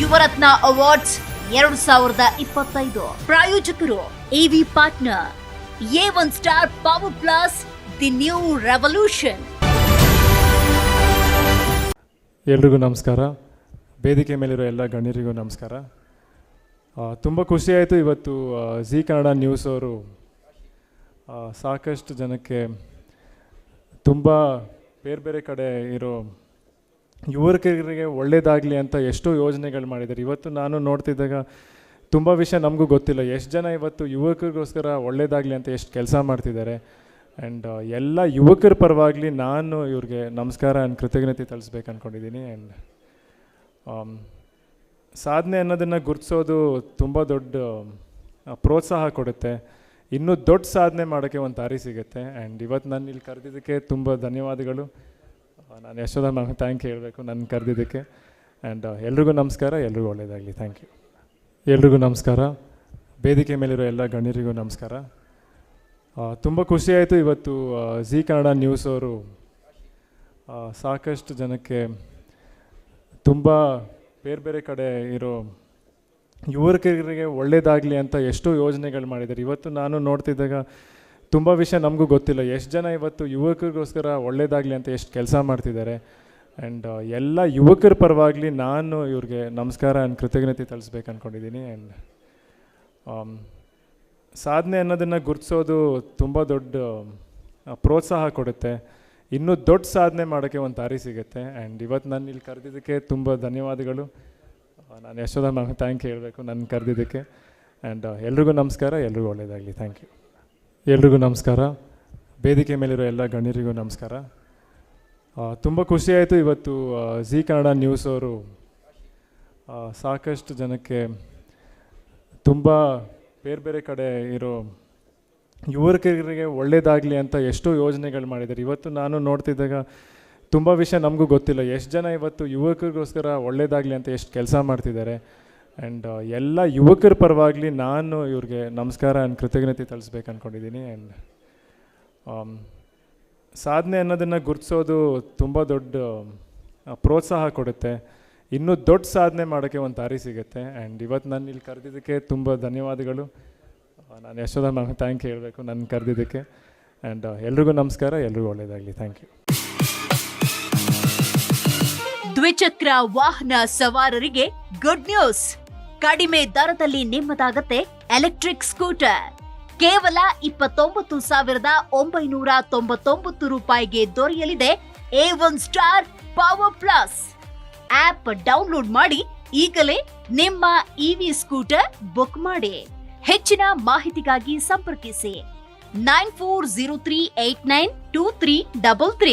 Yuvarathna awards ಎರಡು ಸಾವಿರದ ಇಪ್ಪತ್ತೈದು. ಪ್ರಾಯೋಜಕರು AV partner A one star power plus the new revolution ಎಲ್ರಿಗೂ ನಮಸ್ಕಾರ. ವೇದಿಕೆ ಮೇಲಿರೋ ಎಲ್ಲ ಗಣ್ಯರಿಗೂ ನಮಸ್ಕಾರ. ತುಂಬ ಖುಷಿಯಾಯಿತು ಇವತ್ತು ಜಿ ಕನ್ನಡ ನ್ಯೂಸ್ ಅವರು ಸಾಕಷ್ಟು ಜನಕ್ಕೆ ತುಂಬ ಬೇರೆ ಬೇರೆ ಕಡೆ ಇರೋ ಯುವಕರಿಗೆ ಒಳ್ಳೇದಾಗಲಿ ಅಂತ ಎಷ್ಟೋ ಯೋಜನೆಗಳು ಮಾಡಿದ್ದಾರೆ. ಇವತ್ತು ನಾನು ನೋಡ್ತಿದ್ದಾಗ ತುಂಬ ವಿಷಯ ನಮಗೂ ಗೊತ್ತಿಲ್ಲ. ಎಷ್ಟು ಜನ ಇವತ್ತು ಯುವಕರಿಗೋಸ್ಕರ ಒಳ್ಳೇದಾಗಲಿ ಅಂತ ಎಷ್ಟು ಕೆಲಸ ಮಾಡ್ತಿದ್ದಾರೆ. ಆ್ಯಂಡ್ ಎಲ್ಲ ಯುವಕರ ಪರವಾಗಲಿ ನಾನು ಇವ್ರಿಗೆ ನಮಸ್ಕಾರ ಆ್ಯಂಡ್ ಕೃತಜ್ಞತೆ ತಲ್ಸ್ಬೇಕು ಅಂದ್ಕೊಂಡಿದ್ದೀನಿ ಆ್ಯಂಡ್ ಸಾಧನೆ ಅನ್ನೋದನ್ನು ಗುರುತಿಸೋದು ತುಂಬ ದೊಡ್ಡ ಪ್ರೋತ್ಸಾಹ ಕೊಡುತ್ತೆ. ಇನ್ನೂ ದೊಡ್ಡ ಸಾಧನೆ ಮಾಡೋಕ್ಕೆ ಒಂದು ದಾರಿ ಸಿಗುತ್ತೆ. ಆ್ಯಂಡ್ ಇವತ್ತು ನಾನು ಇಲ್ಲಿ ಕರೆದಿದ್ದಕ್ಕೆ ತುಂಬ ಧನ್ಯವಾದಗಳು. ನಾನು ಯಶೋಧ ಮ್ಯಾಮ್ ಥ್ಯಾಂಕ್ ಹೇಳಬೇಕು ನನ್ನ ಕರೆದಿದ್ದಕ್ಕೆ. ಆ್ಯಂಡ್ ಎಲ್ರಿಗೂ ನಮಸ್ಕಾರ, ಎಲ್ರಿಗೂ ಒಳ್ಳೆಯದಾಗಲಿ ಥ್ಯಾಂಕ್ ಯು ಎಲ್ರಿಗೂ ನಮಸ್ಕಾರ. ವೇದಿಕೆ ಮೇಲಿರೋ ಎಲ್ಲ ಗಣ್ಯರಿಗೂ ನಮಸ್ಕಾರ. ತುಂಬ ಖುಷಿಯಾಯಿತು ಇವತ್ತು ಜಿ ಕನ್ನಡ ನ್ಯೂಸ್ ಅವರು ಸಾಕಷ್ಟು ಜನಕ್ಕೆ ತುಂಬ ಬೇರೆ ಬೇರೆ ಕಡೆ ಇರೋ ಯುವಕರಿಗೆ ಒಳ್ಳೆಯದಾಗಲಿ ಅಂತ ಎಷ್ಟೋ ಯೋಜನೆಗಳು ಮಾಡಿದ್ದಾರೆ. ಇವತ್ತು ನಾನು ನೋಡ್ತಿದ್ದಾಗ ತುಂಬ ವಿಷಯ ನಮಗೂ ಗೊತ್ತಿಲ್ಲ. ಎಷ್ಟು ಜನ ಇವತ್ತು ಯುವಕರಿಗೋಸ್ಕರ ಒಳ್ಳೇದಾಗಲಿ ಅಂತ ಎಷ್ಟು ಕೆಲಸ ಮಾಡ್ತಿದ್ದಾರೆ. ಆ್ಯಂಡ್ ಎಲ್ಲ ಯುವಕರ ಪರವಾಗಲಿ ನಾನು ಇವ್ರಿಗೆ ನಮಸ್ಕಾರ ಆ್ಯಂಡ್ ಕೃತಜ್ಞತೆ ತಲ್ಸ್ಬೇಕು ಅಂದ್ಕೊಂಡಿದ್ದೀನಿ ಆ್ಯಂಡ್ ಸಾಧನೆ ಅನ್ನೋದನ್ನು ಗುರುತಿಸೋದು ತುಂಬ ದೊಡ್ಡ ಪ್ರೋತ್ಸಾಹ ಕೊಡುತ್ತೆ. ಇನ್ನೂ ದೊಡ್ಡ ಸಾಧನೆ ಮಾಡೋಕ್ಕೆ ಒಂದು ದಾರಿ ಸಿಗುತ್ತೆ. ಆ್ಯಂಡ್ ಇವತ್ತು ನಾನು ಇಲ್ಲಿ ಕರೆದಿದ್ದಕ್ಕೆ ತುಂಬ ಧನ್ಯವಾದಗಳು. ನಾನು ಯಶೋಧ ಮ್ಯಾಮ್ ಥ್ಯಾಂಕ್ ಹೇಳಬೇಕು ನನ್ನ ಕರೆದಿದ್ದಕ್ಕೆ. ಆ್ಯಂಡ್ ಎಲ್ರಿಗೂ ನಮಸ್ಕಾರ, ಎಲ್ರಿಗೂ ಒಳ್ಳೆಯದಾಗಲಿ ಥ್ಯಾಂಕ್ ಯು ಎಲ್ರಿಗೂ ನಮಸ್ಕಾರ. ವೇದಿಕೆ ಮೇಲಿರೋ ಎಲ್ಲ ಗಣ್ಯರಿಗೂ ನಮಸ್ಕಾರ. ತುಂಬ ಖುಷಿಯಾಯಿತು ಇವತ್ತು ಜಿ ಕನ್ನಡ ನ್ಯೂಸ್ ಅವರು ಸಾಕಷ್ಟು ಜನಕ್ಕೆ ತುಂಬ ಬೇರೆ ಬೇರೆ ಕಡೆ ಇರೋ ಯುವಕರಿಗೆ ಒಳ್ಳೇದಾಗಲಿ ಅಂತ ಎಷ್ಟೋ ಯೋಜನೆಗಳು ಮಾಡಿದ್ದಾರೆ. ಇವತ್ತು ನಾನು ನೋಡ್ತಿದ್ದಾಗ ತುಂಬ ವಿಷಯ ನಮಗೂ ಗೊತ್ತಿಲ್ಲ. ಎಷ್ಟು ಜನ ಇವತ್ತು ಯುವಕರಿಗೋಸ್ಕರ ಒಳ್ಳೇದಾಗಲಿ ಅಂತ ಎಷ್ಟು ಕೆಲಸ ಮಾಡ್ತಿದ್ದಾರೆ. ಆ್ಯಂಡ್ ಎಲ್ಲ ಯುವಕರ ಪರವಾಗಲಿ ನಾನು ಇವ್ರಿಗೆ ನಮಸ್ಕಾರ ಆ್ಯಂಡ್ ಕೃತಜ್ಞತೆ ತಳಿಸ್ಬೇಕು ಅಂದ್ಕೊಂಡಿದ್ದೀನಿ ಆ್ಯಂಡ್ ಸಾಧನೆ ಅನ್ನೋದನ್ನು ಗುರುತಿಸೋದು ತುಂಬ ದೊಡ್ಡ ಪ್ರೋತ್ಸಾಹ ಕೊಡುತ್ತೆ. ಇನ್ನೂ ದೊಡ್ಡ ಸಾಧನೆ ಮಾಡೋಕ್ಕೆ ಒಂದು ದಾರಿ ಸಿಗುತ್ತೆ. ಆ್ಯಂಡ್ ಇವತ್ತು ನಾನು ಇಲ್ಲಿ ಕರೆದಿದ್ದಕ್ಕೆ ತುಂಬ ಧನ್ಯವಾದಗಳು. ನಾನು ಯಶೋಧ ಮ್ಯಾಮ್ ಥ್ಯಾಂಕ್ ಹೇಳಬೇಕು ನನ್ನ ಕರೆದಿದ್ದಕ್ಕೆ. ಆ್ಯಂಡ್ ಎಲ್ರಿಗೂ ನಮಸ್ಕಾರ, ಎಲ್ರಿಗೂ ಒಳ್ಳೆಯದಾಗಲಿ ಥ್ಯಾಂಕ್ ಯು ದ್ವಿಚಕ್ರ ವಾಹನ ಸವಾರರಿಗೆ ಗುಡ್ ನ್ಯೂಸ್ ಕಡಿಮೆ ದರದಲ್ಲಿ ನಿಮ್ಮದಾಗತ್ತೆ ಎಲೆಕ್ಟ್ರಿಕ್ ಸ್ಕೂಟರ್. ಕೇವಲ ಇಪ್ಪತ್ತೊಂಬತ್ತು ಸಾವಿರದ ಒಂಬೈನೂರ ತೊಂಬತ್ತೊಂಬತ್ತು ರೂಪಾಯಿಗೆ ದೊರೆಯಲಿದೆ A one star power plus app download ಮಾಡಿ ಈಗಲೇ ನಿಮ್ಮ ಇವಿ ಸ್ಕೂಟರ್ ಬುಕ್ ಮಾಡಿ. ಹೆಚ್ಚಿನ ಮಾಹಿತಿಗಾಗಿ ಸಂಪರ್ಕಿಸಿ. Nine four zero three eight nine two three double three.